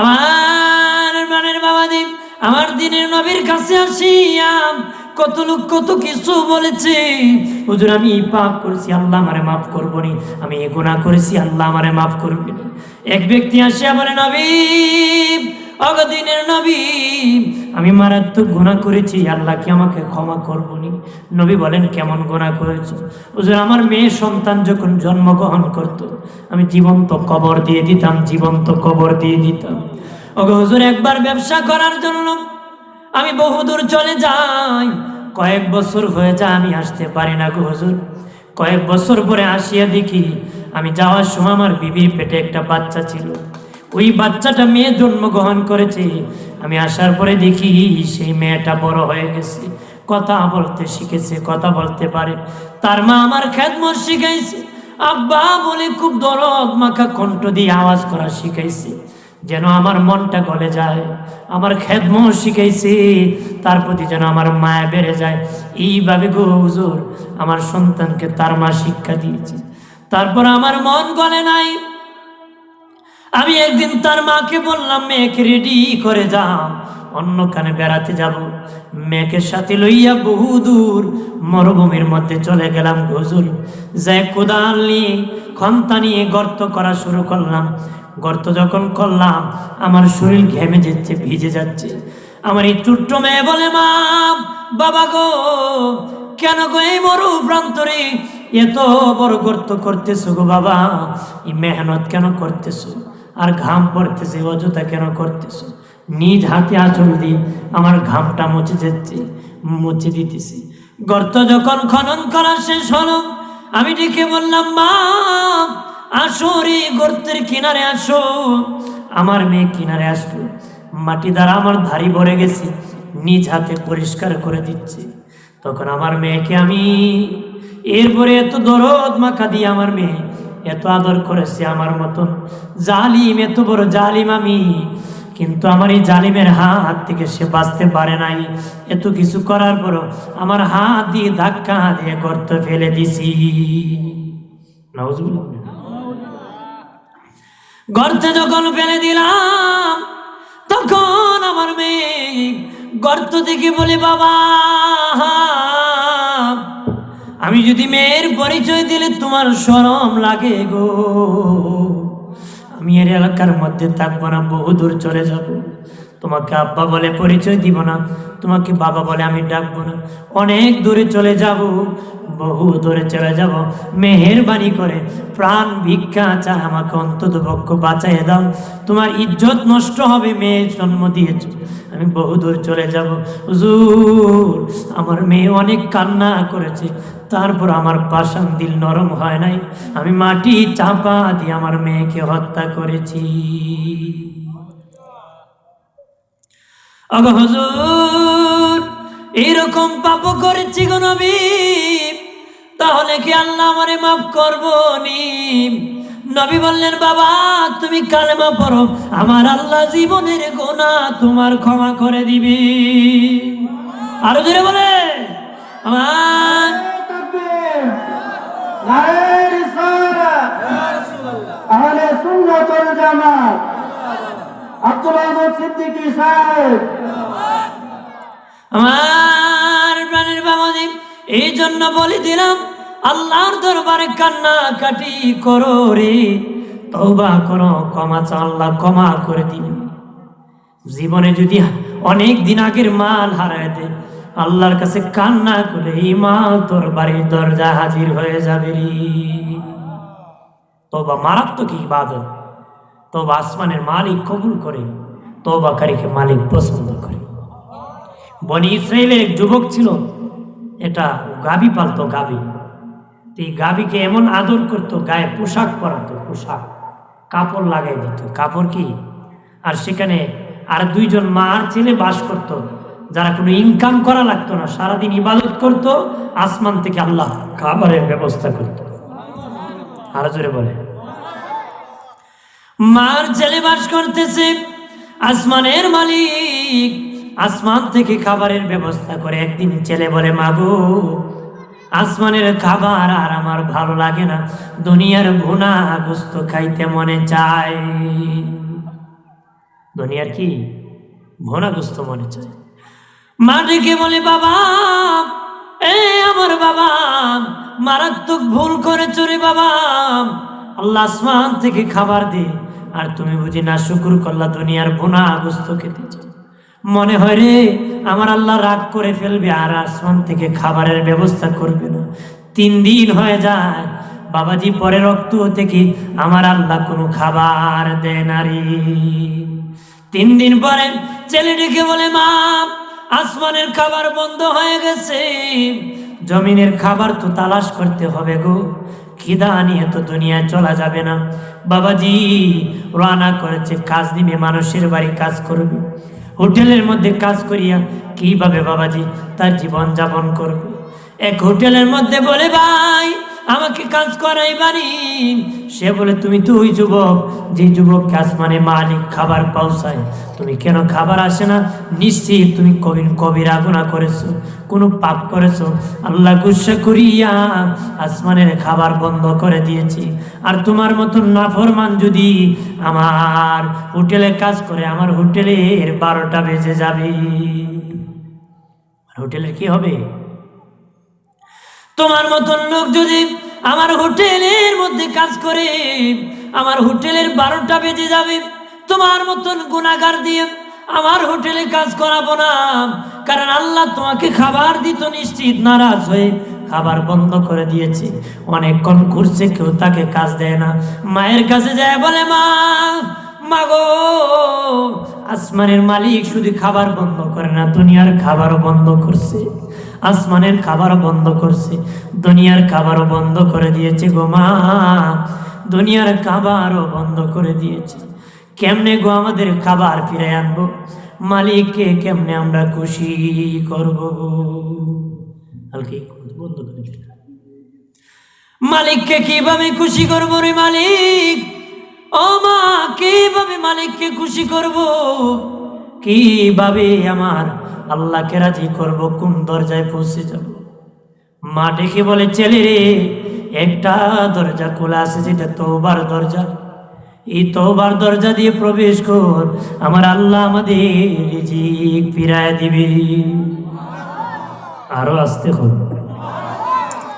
আমার মানের বাবা দেব আমার দিনের নবীর কাছে আসিয়াম। কত লোক কত কিছু বলেছে। হুজুর, আমি পাপ করেছি, আল্লাহ আমারে মাফ করব নি আমি গুনাহ করেছি, আল্লাহ আমারে মাফ করবে এক ব্যক্তি আসিয়া বলে, নবী অগদিনের নবী, আমি মারাত্মক গুনাহ করেছি, আল্লাহ কি আমাকে ক্ষমা করবনি নবী বলেন, কেমন গুনাহ করেছ? হুজুর, আমার মেয়ে সন্তান যখন জন্মগ্রহণ করত, আমি জীবন্ত কবর দিয়ে দিতাম, জীবন্ত কবর দিয়ে দিতাম। ওগো হুজুর, একবার ব্যবসা করার জন্য আমি বহুদূর চলে যাই, কয়েক বছর হয়ে যায়, আমি আসতে পারি না গো হুজুর। কয়েক বছর পরে আসিয়া দেখি, আমি যাওয়ার সময় আমার বিবির পেটে একটা বাচ্চা ছিল। ওই বাচ্চাটা মেয়ে জন্মগ্রহণ করেছে। আমি আসার পরে দেখি সেই মেয়েটা বড় হয়ে গেছে। কথা বলতে শিখেছে, কথা বলতে পারে। তার মা আমার খেদমত শিখাইছে। আব্বা বলে খুব দরদ, মাখা কণ্ঠ দিয়ে আওয়াজ করা শিখাইছে। যেন আমার মনটা গলে যায়, আমার খেদম শিখাইছে, তার প্রতি যেন আমার মায়া বেড়ে যায়। এইভাবে গো হুজুর, আমার সন্তানকে তার মা শিক্ষা দিয়েছে। তারপর আমার মন গলে নাই। আমি একদিন তার মাকে বললাম, মেয়েকে রেডি করে যাও, অন্য কানে বেড়াতে যাব। মেয়েকে সাথে লইয়া বহু দূর মরুভূমির মধ্যে চলে গেলাম গজুল যাই কোদাল নিয়ে খন্তা নিয়ে গর্ত করা শুরু করলাম। গর্ত যখন করলাম, আমার শরীর ঘেমে যাচ্ছে, ভিজে যাচ্ছে। আমার এই ছোট্ট মেয়ে বলে, মা, বাবা গো, কেন গো এই মরু প্রান্তরে এত বড় গর্ত করতেছো গো বাবা? এই মেহনত কেন করতেছো? আর ঘাম পড়তেছে, অযথা কেন করতেছো? নিজ হাতে আঁচল দিয়ে আমার ঘামটা মুছে যাচ্ছে মুছে দিতেছি। গর্ত যখন খনন করা শেষ হলো, আমি ডেকে বললাম, মা, আসো রে গর্তের কিনারে আসো। আমার মেয়ে কিনারে আসলো। মাটি দ্বারা আমার ধারি ভরে গেছে, নিজ হাতে পরিষ্কার করে দিচ্ছে। তখন আমার মেয়েকে আমি, এরপরে এত দরদ মাখা দিয়ে আমার মেয়ে এত আদর করেছে আমার মতন। জালিম, এত বড় জালিম আমি। কিন্তু আমার এই জালিমের হাত থেকে সে বাঁচতে পারে নাই। এত কিছু করার পরও আমার হাত দিয়ে ধাক্কা দিয়ে গর্ত ফেলে দিছি। গর্তে যখন ফেলে দিলাম, তখন আমার মেয়ে গর্ত থেকে বলে, বাবা আমি যদি মেয়ের পরিচয় দিলে তোমার শরম লাগে গো। আমি এর এলাকার মধ্যে থাকব না, বহু দূর চলে যাব। তোমাকে আব্বা বলে পরিচয় দিব না, তোমাকে বাবা বলে আমি ডাকবো না। অনেক দূরে চলে যাব, বহু দূরে চলে যাব। মেহেরবানি করে প্রাণ ভিক্ষা চায় আমাকে অন্তত পক্ষ বাঁচাই দাও। তোমার ইজ্জত নষ্ট হবে মেয়ের জন্ম দিয়েছ। আমি বহু দূর চলে যাব। হুজুর, আমার মেয়ে অনেক কান্না করেছে। তারপর আমার পাষাণ দিল নরম হয় নাই। আমি মাটি চাপা দিয়ে আমার মেয়েকে হত্যা করেছি। হুজুর পাপ করেছি গো তাহলে কি আল্লাহ আমারে মাফ করব নি? নবী বললেন, বাবা, তুমি কালেমা পড়ো। আমার আল্লাহ জীবনের গোনা তোমার ক্ষমা করে দিবি। আরও জোরে বলে আমার আহলে সুন্নাত ওয়াল জামাত। আব্দুল আমার প্রাণের বাবাজি এই জন্য বলে দিলাম, আল্লাহর দরবারে কান্না কাটি করো রে। তওবা করো চাও আল্লাহ, ক্ষমা করে দিবে জীবনে যদি অনেক দিন আগের মাল হারায় দে আল্লাহর কাছে কান্না করে এই মাল তোর বাড়ির দরজা হাজির হয়ে যাবে রে। তবা মারাত্মক ইবাদত। তবা আসমানের মালিক কবুল করে তবাকারীকে মালিক পছন্দ করে। বনি ইসরায়েলের এক যুবক ছিল, এটা গাবি পালতো গাবি। এই গাবিকে এমন আদর করতো, গায়ে পোশাক পরাতো, পোশাক, কাপড় লাগাই দিত। কাপড় কি? আর সেখানে আর দুইজন মা আর ছেলে বাস করত। যারা কোনো ইনকাম করা লাগতো না, সারাদিন ইবাদত করত, আসমান থেকে আল্লাহ খাবারের ব্যবস্থা করত। আর জোরে বলে। মার ছেলে বাস করতেছে, আসমানের মালিক আসমান থেকে খাবারের ব্যবস্থা করে একদিন ছেলে বলে, মাগো, আসমানের খাবার আর আমার ভালো লাগে না, দুনিয়ার ভুনা গোস্ত খাইতে মনে চায়। দুনিয়ার কি? ভোনাগ্রস্ত মনে চায়। মা ডেকে বলে, বাবা, এ আমার বাবা, মারাত্মক ভুল করে চলে বাবা। আল্লাহ আসমান থেকে খাবার দে, আর তুমি বুঝি না শুকুর করলা দুনিয়ার বোনা গোস্ত খেতে মনে হয় রে, আমার আল্লাহ রাগ করে ফেলবে, আর আসমান থেকে খাবারের ব্যবস্থা করবে না। তিন দিন হয়ে যায়, বাবাজি পরে রক্ত থেকে আমার আল্লাহ কোনো খাবার দেয় না রে। তিন দিন পরে ছেলেটিকে বলে, মা আসমানের খাবার বন্ধ হয়ে গেছে। জমিনের খাবার তো তালাশ করতে হবে গো। খিদা নিয়ে তো দুনিয়ায় চলা যাবে না। বাবাজি, রানা করেছে, কাজ নিবে, মানুষের বাড়ি কাজ করবে। হোটেলের মধ্যে কাজ করিয়া কীভাবে বাবাজি তার জীবন যাপন করবে? এক হোটেলের মধ্যে বলে, ভাই আমাকে কাজ করাই বাড়ি সে বলে, তুমি তো ওই যুবক, যে যুবককে আসমানে মালিক খাবার পাউসায় তুমি কেন খাবার আসে না? নিশ্চিত তুমি কবির কবিরা গুণা করেছ, কোনো পাপ করেছ। আল্লাহ গুসা করিয়া আসমানের খাবার বন্ধ করে দিয়েছি। আর তোমার মতন নাফরমান যদি আমার হোটেলে কাজ করে, আমার হোটেলের বারোটা বেজে যাবে। হোটেলের কি হবে? তোমার মতন লোক যদি আমার হোটেলের মধ্যে কাজ করে, আমার হোটেলের বারোটা বেজে যাবে, তোমার মতন গুণাগার দিয়ে আমার হোটেলে কাজ করাবো না। কারণ আল্লাহ তোমাকে খাবার দিত, নিশ্চিত নারাজ হয়ে খাবার বন্ধ করে দিয়েছে। অনেকক্ষণ ঘুরছে, কেউ তাকে কাজ দেয় না। মায়ের কাছে যায় বলে, মা মাগো আসমানের মালিক শুধু খাবার বন্ধ করে না, দুনিয়ার খাবারও বন্ধ করছে। আসমানের খাবারও বন্ধ করছে, দুনিয়ার খাবারও বন্ধ করে দিয়েছে গো মা। দুনিয়ার খাবারও বন্ধ করে দিয়েছে। কেমনে গো আমাদের খাবার ফিরে আনব? মালিককে কেমনে আমরা খুশি করব? মালিককে কীভাবে খুশি করব রে মালিক? ও মা, কীভাবে মালিককে খুশি করব? কীভাবে আমার আল্লাহকে রাজি করব, কোন দরজায় পৌঁছে যাব? মা ডেকে বলে, ছেলে রে, একটা দরজা খোলা আছে যেটা তোবার দরজা। এই তোবার দরজা দিয়ে প্রবেশ কর, আমার আল্লাহ আমাদের রিজিক ফিরায় দিবি। আরও আসতে হবে।